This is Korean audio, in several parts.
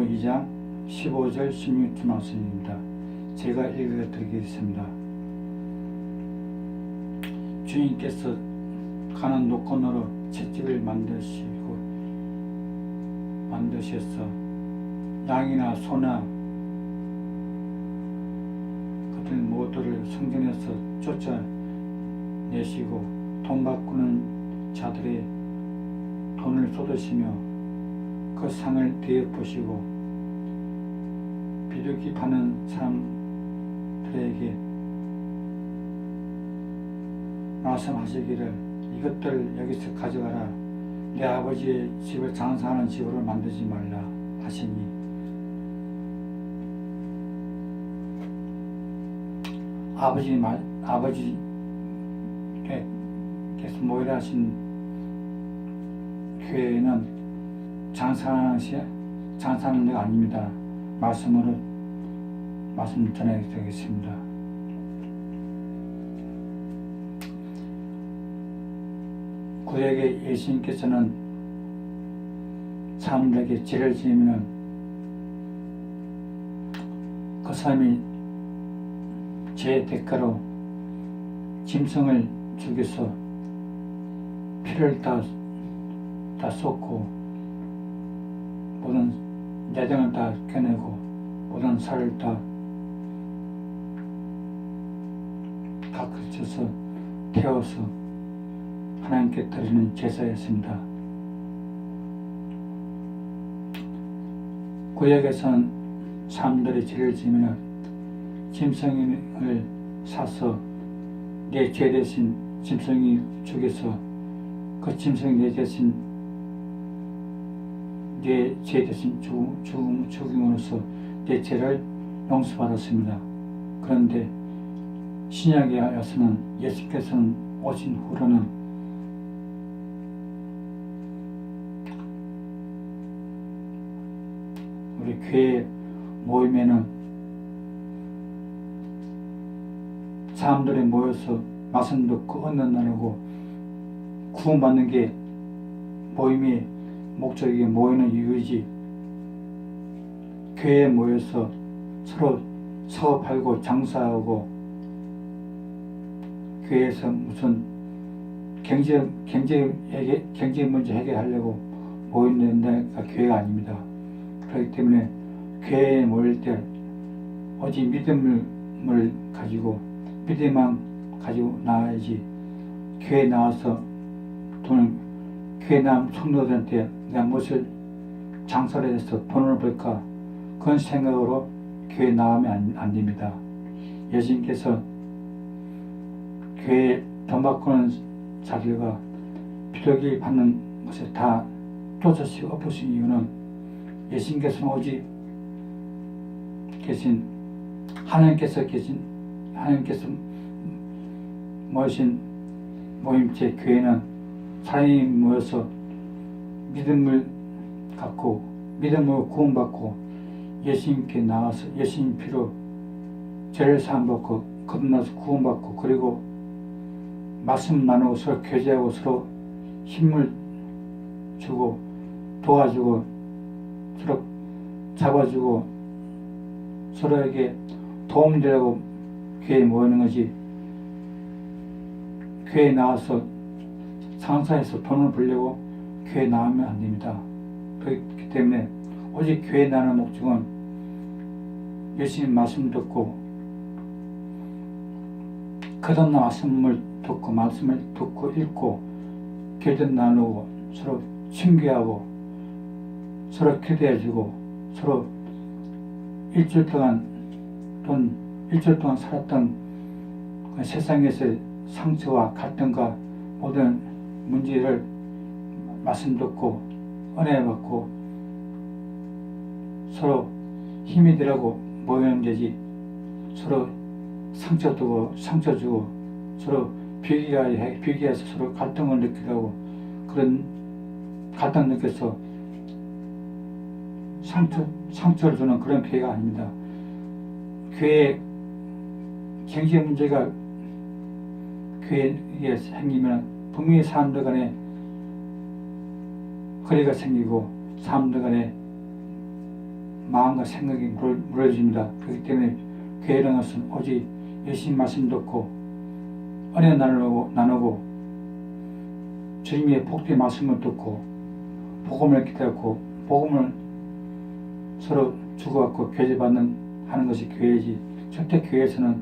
요한복음 2장 15절 16절 말씀입니다. 제가 읽어 드리겠습니다. 주인께서 가는 노건으로 채집을 만드시고 만드셨어 양이나 소나 같은 모두를 성전에서 쫓아내시고 돈 바꾸는 자들의 돈을 쏟으시며 그 상을 뒤엎으시고 비둘기 파는 사람들에게 말씀하시기를 이것들 여기서 가져가라. 내 아버지의 집을 장사하는 집으로 만들지 말라 하시니. 아버지 말 아버지께서 모이라 하신 교회는 장사하는 시 장사하는 데가 아닙니다. 말씀으로 말씀 전해드리겠습니다. 구약의 예수님께서는 사람들에게 죄를 지으면 그 사람이 죄의 대가로 짐승을 죽여서 피를 다, 다 쏟고 모든 내장을 다 껴내고 모든 살을 다 가르쳐서 태워서 하나님께 드리는 제사였습니다. 구약에선 사람들이 죄를 지으면 짐승을 사서 내 죄 대신 짐승이 죽여서 그 짐승이 내 대신 내 죄 대신 죽음, 죽임으로써 내 죄를 용서받았습니다. 그런데 신약에 와서는 예수께서는 오신 후로는 우리 교회 모임에는 사람들이 모여서 말씀 듣고 언론 나누고 구원받는 게 모임의 목적이 모이는 이유이지 교회에 모여서 서로 사업하고 장사하고 교회에서 무슨 경제 경제 해결, 경제 문제 해결하려고 데가 교회가 아닙니다. 그렇기 때문에 교회에 모일 때 오직 믿음을 가지고 믿음만 가지고 나와야지 교회 나와서 돈을 교 회 나온 성도들한테 내가 무엇을 장사를 해서 돈을 벌까 그런 생각으로 교회 나오면 안, 안 됩니다. 예수님께서 교회 돈 바꾸는 자들과 비둘기 받는 것을 다 쫓아시 엎으신 이유는 예수님께서는 오직 계신 하나님께서 계신 하나님께서 모신 모임체 교회는 사람이 모여서 믿음을 갖고 믿음으로 구원받고 예수님께 나와서 예수님 피로 죄를 사함받고 거듭나서 구원받고 그리고 말씀 나누고 서로 교제하고 서로 힘을 주고 도와주고 서로 잡아주고 서로에게 도움되라고 교회에 모이는 것이 교회에 나와서 상사에서 돈을 벌려고 교회에 나오면 안 됩니다. 그렇기 때문에 오직 교회에 나는 목적은 예수님 말씀 듣고 그런 말씀을 듣고 말씀을 듣고 읽고 교전 나누고 서로 친교하고 서로 교대해주고 서로 일주일 동안 돈 일주일 동안 살았던 그 세상에서의 상처와 갈등과 모든 문제를 말씀 듣고 은혜 받고 서로 힘이 되라고 모이는 데지 서로 상처 두고 상처 주고 서로 비교해 비교해서 서로 갈등을 느끼고 그런 갈등 느껴서 상처 상처를 주는 그런 교회가 아닙니다. 교회 경제 문제가 교회에 생기면 분명히 사람들 간에 거리가 생기고 사람들 간에 마음과 생각이 무너- 무너집니다. 그렇기 때문에 교회라는 것은 오직 예수님 말씀 듣고 은혜 나누고, 나누고 주님의 복된 말씀을 듣고 복음을 기다렸고 복음을 서로 주고받고 교제받는 하는 것이 교회지 절대 교회에서는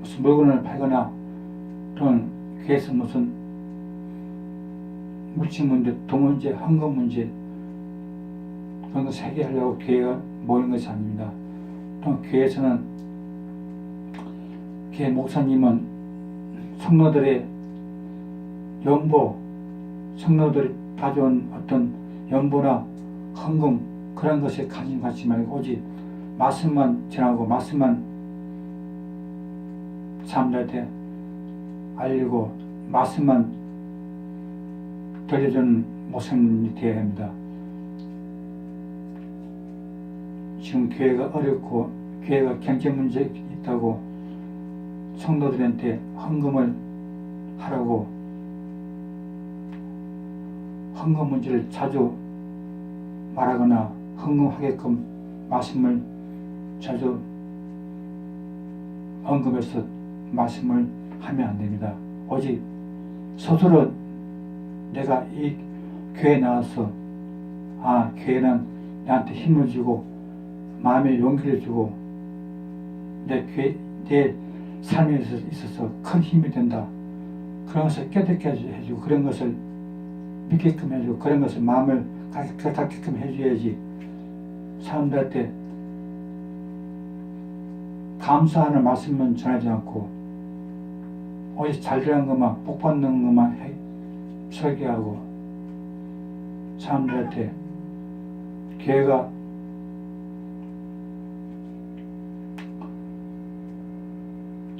무슨 물건을 팔거나 또는 교회에서 무슨 물질 문제, 돈 문제, 헌금 문제 그런 것을 해결하려고 교회가 모이는 것이 아닙니다. 또 교회에서는 교회 목사님은 성도들의 연보, 성도들이 가져온 어떤 연보나 헌금 그런 것에 관심 갖지 말고 오직 말씀만 전하고 말씀만 사람들한테 알리고 말씀만 들려주는 목사님이 되어야 합니다. 지금 교회가 어렵고 교회가 경제 문제 있다고 성도들한테 헌금을 하라고 헌금 문제를 자주 말하거나 헌금하게끔 말씀을 자주 언급해서 말씀을 하면 안 됩니다. 오직 스스로 내가 이 교회에 나와서 아 교회는 나한테 힘을 주고 마음에 용기를 주고 내 교회 내 삶에 있어서 큰 힘이 된다. 그런 것을 깨닫게 해주고 그런 것을 믿게끔 해주고 그런 것을 마음을 갖게끔 해줘야지 사람들한테 감사하는 말씀만 전하지 않고 오직 잘 되는 것만 복 받는 것만 해, 설계하고 사람들한테 교회가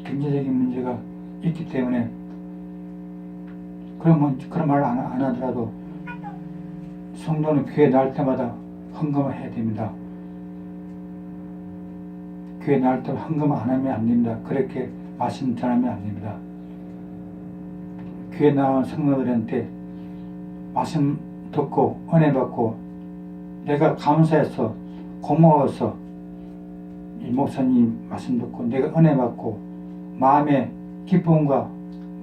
경제적인 문제가 있기 때문에 그러면 그런 말안안 하더라도 성도는 교회 나올 때마다 헌금을 해야 됩니다. 교회 나올 때 헌금 안 하면 안 됩니다. 그렇게 말씀 전하면 안 됩니다. 교회 나온 성도들한테 말씀 듣고 은혜 받고 내가 감사해서 고마워서 이 목사님 말씀 듣고 내가 은혜 받고 마음의 기쁨과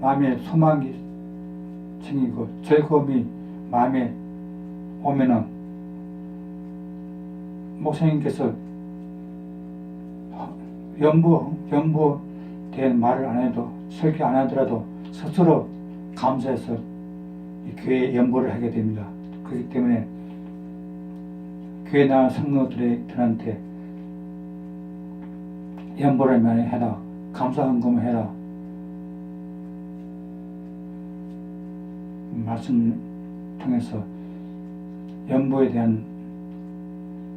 마음의 소망이 생기고 즐거움이 마음에 오면은 목사님께서 연부 연부 된 말을 안 해도 설교 안 하더라도 스스로 감사해서 이 교회 연보를 하게 됩니다. 그렇기 때문에 교회 나온 성도들한테 연보를 많이 해라 감사헌금 해라 말씀 통해서 연보에 대한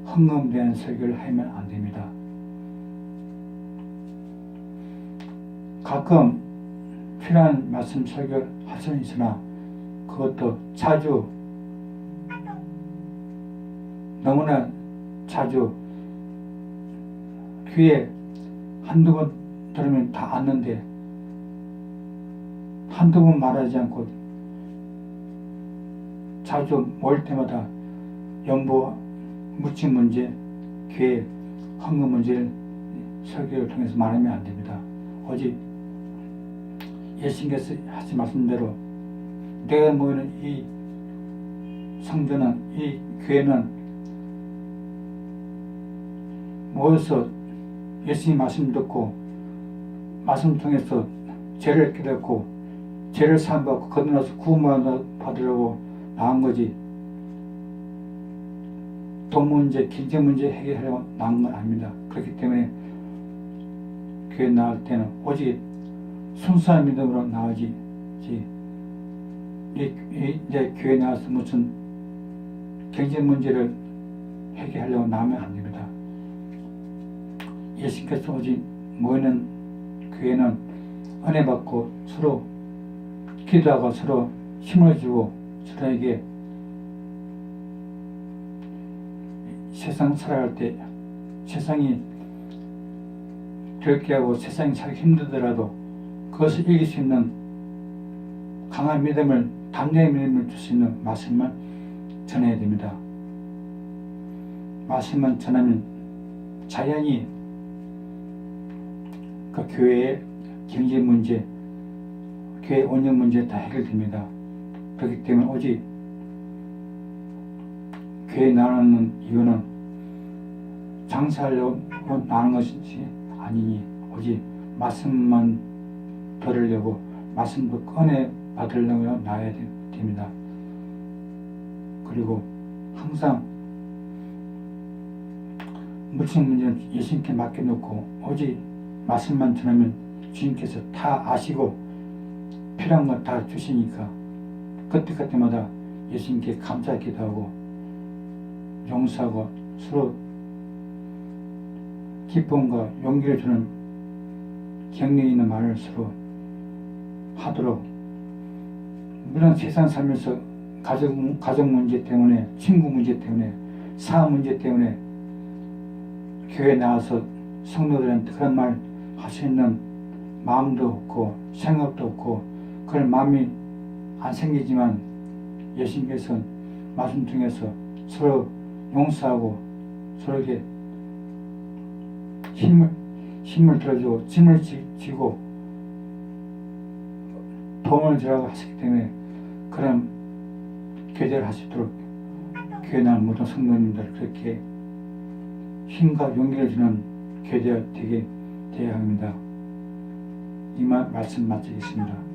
헌금에 대한 설교를 하면 안 됩니다. 가끔 필요한 말씀 설교를 할 수는 있으나 그것도 자주 너무나 자주 귀에 한두 번 들으면 다 아는데 한두 번 말하지 않고 자주 모일 때마다 연보 묻힌 문제, 교회 헌금 문제를 설교를 통해서 말하면 안 됩니다. 오직 예수님께서 하신 말씀대로 내가 모이는 이 성전은 이 교회는 모여서 예수님 말씀 듣고 말씀 통해서 죄를 깨닫고 죄를 사함받고 거듭나서 구원 받으려고 나온 거지 돈 문제, 경제 문제 해결하려고 나온 건 아닙니다. 그렇기 때문에 교회 나올 때는 오직 순수한 믿음으로 나오지 이제 교회 나와서 무슨 경제 문제를 해결하려고 나오면 안 됩니다. 예수님께서 오직 모이는 교회는 은혜 받고 서로 기도하고 서로 힘을 주고 서로에게 세상 살아갈 때 세상이 괴롭게 하고 세상이 살기 힘들더라도 그것을 이길 수 있는 강한 믿음을 담대한 믿음을 줄 수 있는 말씀을 전해야 됩니다. 말씀만 전하면 자연히 그 교회의 경제 문제, 교회 운영 문제 다 해결됩니다. 그렇기 때문에 오직 교회 나누는 이유는 장사하려고 나는 것이 아니니 오직 말씀만 들으려고 말씀도 꺼내 받으려고 나야 되- 됩니다. 그리고 항상 무슨 문제는 예수님께 맡겨놓고 오직 말씀만 전하면 주님께서 다 아시고 필요한 거다 주시니까 그때그때마다 예수님께 감사하기도 하고 용서하고 서로 기쁨과 용기를 주는 격려 있는 말을 서로 하도록 물론 세상 살면서 가정, 가정 문제 때문에 친구 문제 때문에 사업 문제 때문에 교회 나와서 성도들한테 그런 말 할 수 있는 마음도 없고 생각도 없고 그런 마음이 안 생기지만 예수님께서 말씀 통해서 서로 용서하고 서로에게 힘을 힘을 들어주고 짐을 지- 지고 도움을 주라고 하시기 때문에 그런 교제를 하시도록 교회 나온 모든 성도님들 그렇게 힘과 용기를 주는 교제가 되게 되어야 합니다. 이만 말씀 마치겠습니다.